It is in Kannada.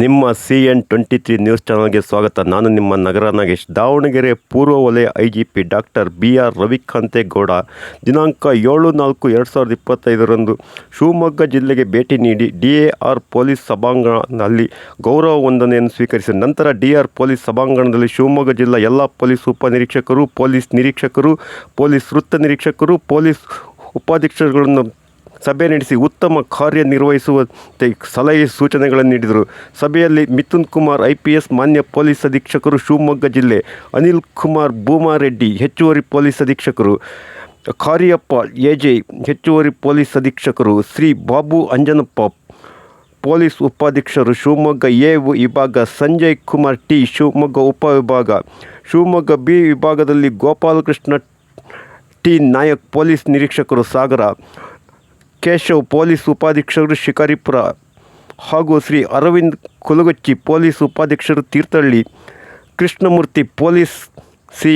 ನಿಮ್ಮ C N twenty three news ಚಾನಲ್ಗೆ ಸ್ವಾಗತ. ನಾನು ನಿಮ್ಮ ನಗರ ನಾಗೇಶ್. ದಾವಣಗೆರೆ ಪೂರ್ವ ವಲಯ I G P doctor B R Ravikantegowda ದಿನಾಂಕ ಏಳು ನಾಲ್ಕು ಎರಡು ಸಾವಿರದ ಇಪ್ಪತ್ತೈದರಂದು ಶಿವಮೊಗ್ಗ ಜಿಲ್ಲೆಗೆ ಭೇಟಿ ನೀಡಿ ಡಿ ಎ ಆರ್ ಪೊಲೀಸ್ ಸಭಾಂಗಣದಲ್ಲಿ ಗೌರವ ವಂದನೆಯನ್ನು ಸ್ವೀಕರಿಸಿದ ನಂತರ ಡಿ ಆರ್ ಪೊಲೀಸ್ ಸಭಾಂಗಣದಲ್ಲಿ ಶಿವಮೊಗ್ಗ ಜಿಲ್ಲಾ ಎಲ್ಲ ಪೊಲೀಸ್ ಉಪನಿರೀಕ್ಷಕರು ಪೊಲೀಸ್ ನಿರೀಕ್ಷಕರು, ಪೊಲೀಸ್ ವೃತ್ತ ನಿರೀಕ್ಷಕರು, ಪೊಲೀಸ್ ಉಪಾಧೀಕ್ಷಕರನ್ನು ಸಭೆ ನಡೆಸಿ ಉತ್ತಮ ಕಾರ್ಯನಿರ್ವಹಿಸುವಂತೆ ಸಲಹೆ ಸೂಚನೆಗಳನ್ನು ನೀಡಿದರು. ಸಭೆಯಲ್ಲಿ Mithun Kumar I P S ಮಾನ್ಯ ಪೊಲೀಸ್ ಅಧೀಕ್ಷಕರು ಶಿವಮೊಗ್ಗ ಜಿಲ್ಲೆ, ಅನಿಲ್ ಕುಮಾರ್, ಭೂಮಾರೆಡ್ಡಿ ಹೆಚ್ಚುವರಿ ಪೊಲೀಸ್ ಅಧೀಕ್ಷಕರು ಕಾರ್ಯಪ್ಪ ಎಜೆ ಹೆಚ್ಚುವರಿ ಪೊಲೀಸ್ ಅಧೀಕ್ಷಕರು, ಶ್ರೀ ಬಾಬು ಅಂಜನಪ್ಪ, ಪೊಲೀಸ್ ಉಪಾಧೀಕ್ಷರು ಶಿವಮೊಗ್ಗ ಎ ವಿಭಾಗ, ಸಂಜಯ್ ಕುಮಾರ್ ಟಿ ಶಿವಮೊಗ್ಗ ಉಪವಿಭಾಗ ಶಿವಮೊಗ್ಗ ಬಿ ವಿಭಾಗದಲ್ಲಿ ಗೋಪಾಲಕೃಷ್ಣ ಟಿ ನಾಯಕ್ ಪೊಲೀಸ್ ನಿರೀಕ್ಷಕರು ಸಾಗರ ಕೇಶವ್ ಪೊಲೀಸ್ ಉಪಾಧೀಕ್ಷಕರು ಶಿಕಾರಿಪುರ ಹಾಗೂ ಶ್ರೀ ಅರವಿಂದ್ ಕುಲಗಚ್ಚಿ ಪೊಲೀಸ್ ಉಪಾಧೀಕ್ಷರು ತೀರ್ಥಹಳ್ಳಿ ಕೃಷ್ಣಮೂರ್ತಿ ಪೊಲೀಸ್ ಸಿ